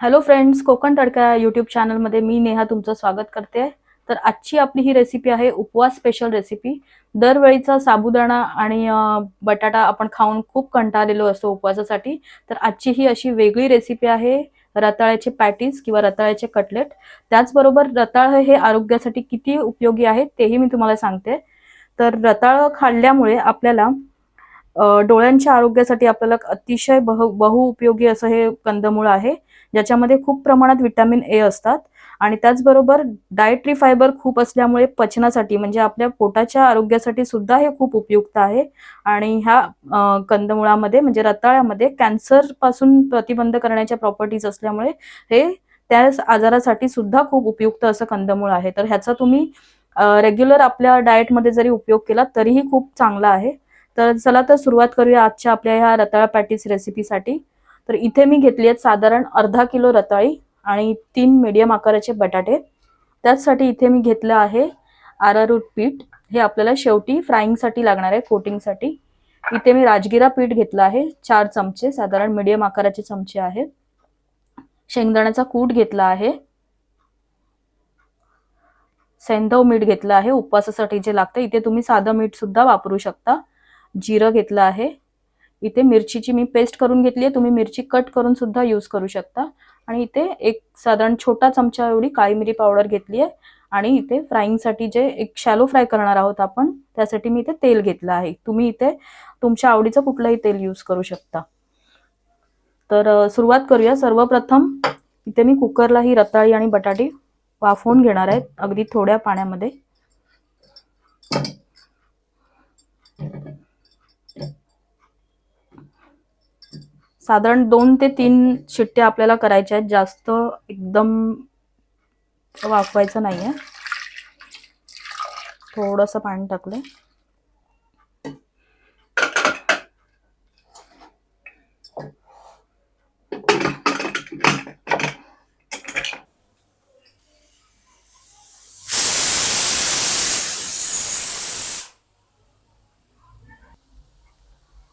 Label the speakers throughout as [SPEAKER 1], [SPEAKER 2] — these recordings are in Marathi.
[SPEAKER 1] हॅलो फ्रेंड्स कोकण तडका यूट्यूब चॅनलमध्ये मी नेहा तुमचं स्वागत करते. तर आजची आपली ही रेसिपी आहे उपवास स्पेशल रेसिपी दरवेळीचा साबुदाणा आणि बटाटा आपण खाऊन खूप कंटाळलेलो असतो उपवासासाठी. तर आजची ही अशी वेगळी रेसिपी आहे रताळ्याचे पॅटीज किंवा रताळ्याचे कटलेट त्याचबरोबर रताळ हे आरोग्यासाठी किती उपयोगी आहे तेही मी तुम्हाला सांगते. तर रताळ खाल्ल्यामुळे आपल्याला डोळ्यांच्या आरोग्यासाठी आपल्याला अतिशय बहु बहुउपयोगी असं हे कंदमूळ आहे. ज्याच्यामध्ये खूप प्रमाणात विटॅमिन ए असतात. आणि त्याचबरोबर डायट्री फायबर खूप असल्यामुळे पचनासाठी म्हणजे आपल्या पोटाच्या आरोग्यासाठी सुद्धा हे खूप उपयुक्त आहे. आणि ह्या कंदमुळामध्ये म्हणजे रताळ्यामध्ये कॅन्सरपासून प्रतिबंध करण्याच्या प्रॉपर्टीज असल्यामुळे हे त्या आजारासाठी सुद्धा खूप उपयुक्त असं कंदमूळ आहे. तर ह्याचा तुम्ही रेग्युलर आपल्या डाएटमध्ये जरी उपयोग केला तरीही खूप चांगला आहे. तर चला तर सुरुवात करूया आजच्या आपल्या ह्या रताळा पॅटीस रेसिपीसाठी तर इथे मी घेतली आहेत साधारण अर्धा किलो रताळी आणि तीन मीडियम आकाराचे बटाटे. त्याचसाठी इथे मी घेतलं आहे आरारूट पीठ. हे आपल्याला शेवटी फ्राईंगसाठी लागणार आहे कोटिंगसाठी इथे मी राजगिरा पीठ घेतलं आहे चार चमचे साधारण मीडियम आकाराचे चमचे आहेत शेंगदाण्याचा कूट घेतला आहे. सेंधव मीठ घेतलं आहे उपवासासाठी जे लागतं इथे तुम्ही साधं मीठ सुद्धा वापरू शकता. जिरं घेतलं आहे. इथे मिरचीची मी पेस्ट करून घेतली आहे. तुम्ही मिरची कट करून सुद्धा यूज करू शकता. आणि इथे एक साधारण छोटा चमचा एवढी काळी मिरी पावडर घेतली आहे. आणि इथे फ्राईंगसाठी जे एक शॅलो फ्राय करणार आहोत आपण त्यासाठी मी इथे तेल घेतलं आहे. तुम्ही इथे तुमच्या आवडीचं कुठलंही तेल यूज करू शकता. तर सुरुवात करूया. सर्वप्रथम इथे मी कुकरला ही रताळी आणि बटाटी वाफवून घेणार आहेत अगदी थोड्या पाण्यामध्ये. साधारण दोन ते तीन शिट्ट्या आपल्याला करायच्या आहेत. जास्त एकदम वाफवायचं नाहीये. थोडस पाणी टाकलंय.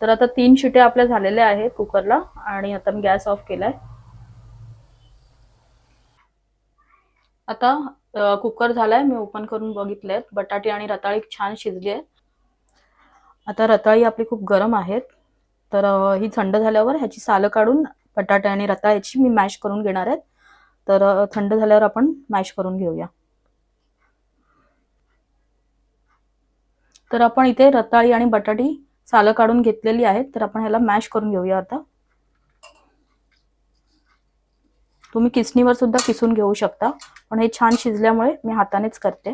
[SPEAKER 1] तर आता तीन शिट्या आपल्या झालेल्या आहेत कुकरला आणि आता मी गॅस ऑफ केलाय. आता कुकर झालाय मी ओपन करून बघितलेत. बटाटे आणि रताळी छान शिजली आहे आता रताळी आपली खूप गरम आहेत. तर ही थंड झाल्यावर ह्याची सालं काढून बटाटे आणि रताळ्याची मी मॅश करून घेणार आहेत. तर थंड झाल्यावर आपण मॅश करून घेऊया. तर आपण इथे रताळी आणि बटाटी सालं काढून घेतलेली आहेत तर आपण ह्याला मॅश करून घेऊया आता. तुम्ही किसणीवर सुद्धा किसून घेऊ शकता पण हे छान शिजल्यामुळे मी हातानेच करते.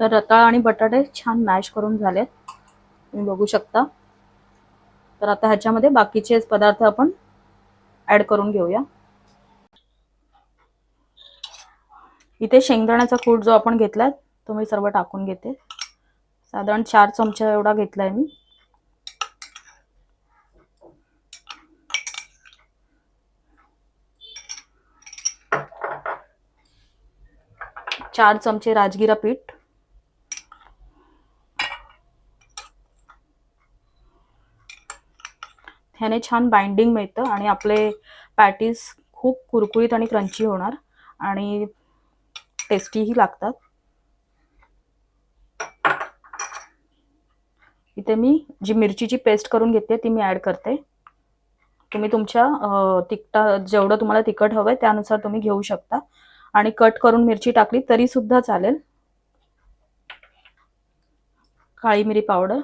[SPEAKER 1] तर रताळ आणि बटाटे छान मॅश करून झालेत. तुम्ही बघू शकता. तर आता ह्याच्यामध्ये बाकीचे पदार्थ आपण ऍड करून घेऊया. इथे शेंगदाण्याचा कूट जो आपण घेतलाय तो मी सर्व टाकून घेते. साधारण चार चमचा एवढा घेतलाय मी. चार चमचे राजगिरा पीठ. ह्याने छान बाइंडिंग मिळतं आणि आपले पॅटीस खूप कुरकुरीत आणि क्रंची होणार. आणि टेस्टीही लागतात. इथे मी जी मिरचीची पेस्ट करून घेतली ती मी ऍड करते. तुम्ही तुमच्या तिखटा जेवढं तुम्हाला तिखट हवंय त्यानुसार तुम्ही घेऊ शकता. आणि कट करून मिरची टाकली तरी सुद्धा चालेल. काळी मिरी पावडर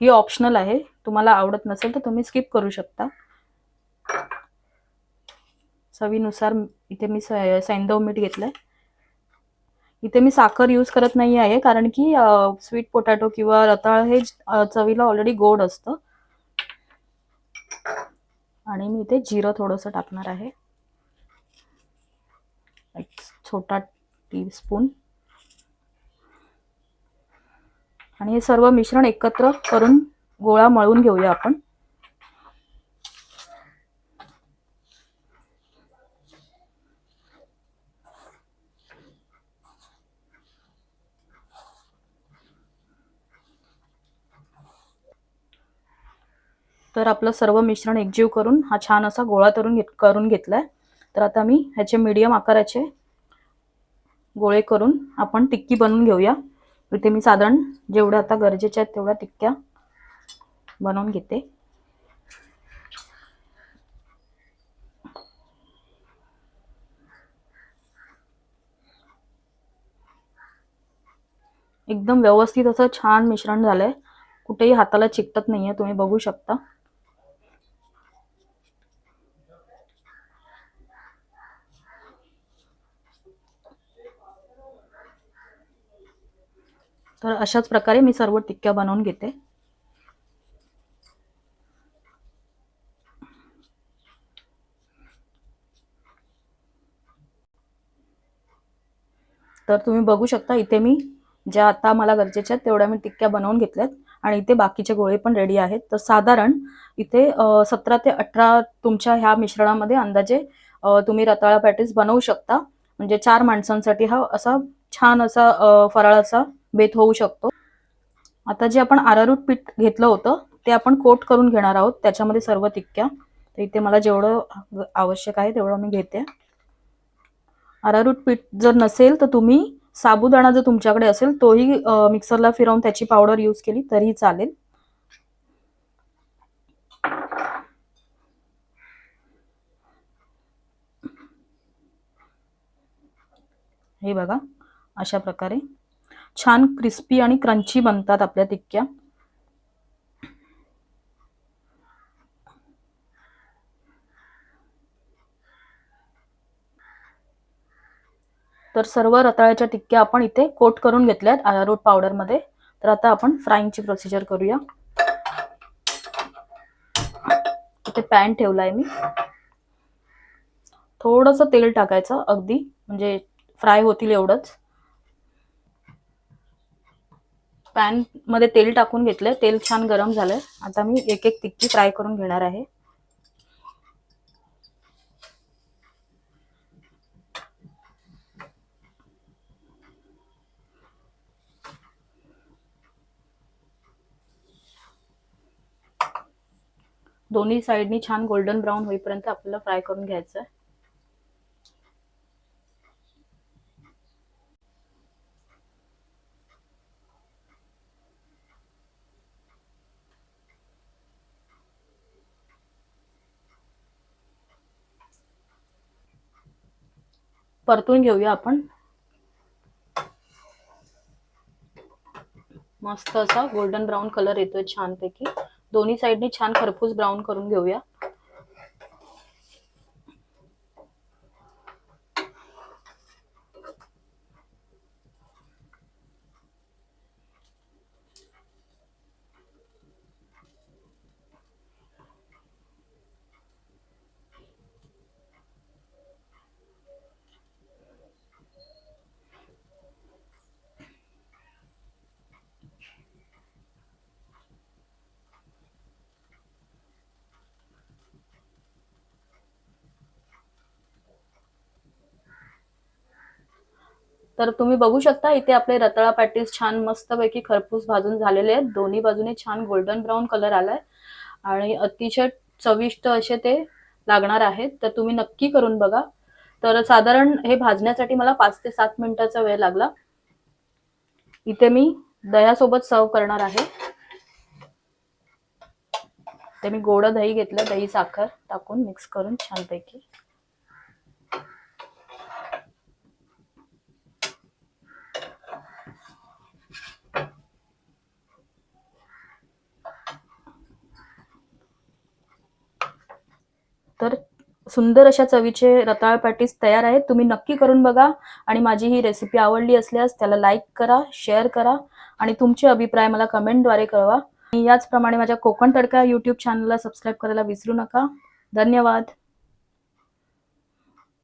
[SPEAKER 1] ही ऑप्शनल आहे. तुम्हाला आवडत नसेल तर तुम्ही स्किप करू शकता. चवीनुसार इथे मी सैंदव सैंधव मीठ घेतलंय. इथे मी साखर यूज करत नाही आहे कारण की स्वीट पोटॅटो किंवा रताळ हे चवीला ऑलरेडी गोड असतं. आणि मी इथे जिरं थोडंसं टाकणार आहे. एक छोटा टीस्पून आणि हे सर्व मिश्रण एकत्र करून गोळा मळून घेऊया आपण. तर आपलं सर्व मिश्रण एकजीव करून हा छान असा गोळा करून घेत करून घेतलाय. तर आता मी ह्याचे मीडियम आकाराचे गोळे करून आपण टिक्की बनवून घेऊया. इथे मी साधारण जेवढ्या आता गरजेच्या आहेत तेवढ्या टिक्क्या बनवून घेते. एकदम व्यवस्थित असं छान मिश्रण झालंय. कुठेही हाताला चिकटत नाहीये तुम्ही बघू शकता. तर अशाच प्रकारे मी सर्व टिक्क्या बनवून घेते. तर तुम्ही बघू शकता इथे मी ज्या आता मला गरजेच्या आहेत तेवढ्या मी टिक्क्या बनवून घेतल्यात आणि इथे बाकीचे गोळे पण रेडी आहेत. तर साधारण इथे सतरा ते अठरा तुमच्या ह्या मिश्रणामध्ये अंदाजे तुम्ही रताळा पॅटीस बनवू शकता. म्हणजे चार माणसांसाठी हा असा छान असा फराळ फराळाचा बेत होऊ शकतो. आता जे आपण आरारूट पीठ घेतलं होतं ते आपण कोट करून घेणार आहोत. त्याच्यामध्ये सर्व तिक्क्या तर इथे मला जेवढं आवश्यक आहे तेवढं मी घेते. आरारूट पीठ जर नसेल तर तुम्ही साबुदाणा जर तुमच्याकडे असेल तोही मिक्सरला फिरवून त्याची पावडर यूज केली तरीही चालेल. हे बघा अशा प्रकारे. छान क्रिस्पी आणि क्रंची बनतात आपल्या टिक्क्या. तर सर्व रताळ्याच्या टिक्क्या आपण इथे कोट करून घेतल्यात अरारोट पावडरमध्ये तर आता आपण फ्राईंगची प्रोसिजर करूया. इथे पॅन ठेवलाय मी. थोडस तेल टाकायचं अगदी म्हणजे फ्राय होतील एवढंच. पॅनमध्ये तेल टाकून घेतलंय. तेल छान गरम झालंय. आता मी एक एक टिक्की फ्राय करून घेणार आहे. दोन्ही साईडनी छान गोल्डन ब्राऊन होईपर्यंत आपल्याला फ्राय करून घ्यायचं आहे परतून घेऊया आपण. मस्त असा गोल्डन ब्राऊन कलर येतोय छानपैकी. दोन्ही साईडने छान खरपूस ब्राऊन करून घेऊया. तर तुम्ही बघू शकता इथे आपले रताळा पॅटीस छान मस्तपैकी खरपूस भाजून झालेले आहेत. दोन्ही बाजूने छान गोल्डन ब्राऊन कलर आलाय. आणि अतिशय चविष्ट असे ते लागणार आहेत. तर तुम्ही नक्की करून बघा. तर साधारण हे भाजण्यासाठी मला पाच ते सात मिनिटाचा वेळ लागला. इथे मी दह्यासोबत सर्व करणार आहे. ते मी गोड दही घेतलं दही साखर टाकून मिक्स करून छानपैकी तर सुंदर अशा चवीचे रताळ पॅटीस तयार आहेत. तुम्ही नक्की करून बघा आणि माझी ही रेसिपी आवडली असल्यास त्याला लाईक करा शेअर करा आणि तुमचे अभिप्राय मला कमेंटद्वारे कळवा. आणि याचप्रमाणे माझ्या कोकण तडका यूट्यूब चॅनलला सबस्क्राईब करायला विसरू नका. धन्यवाद.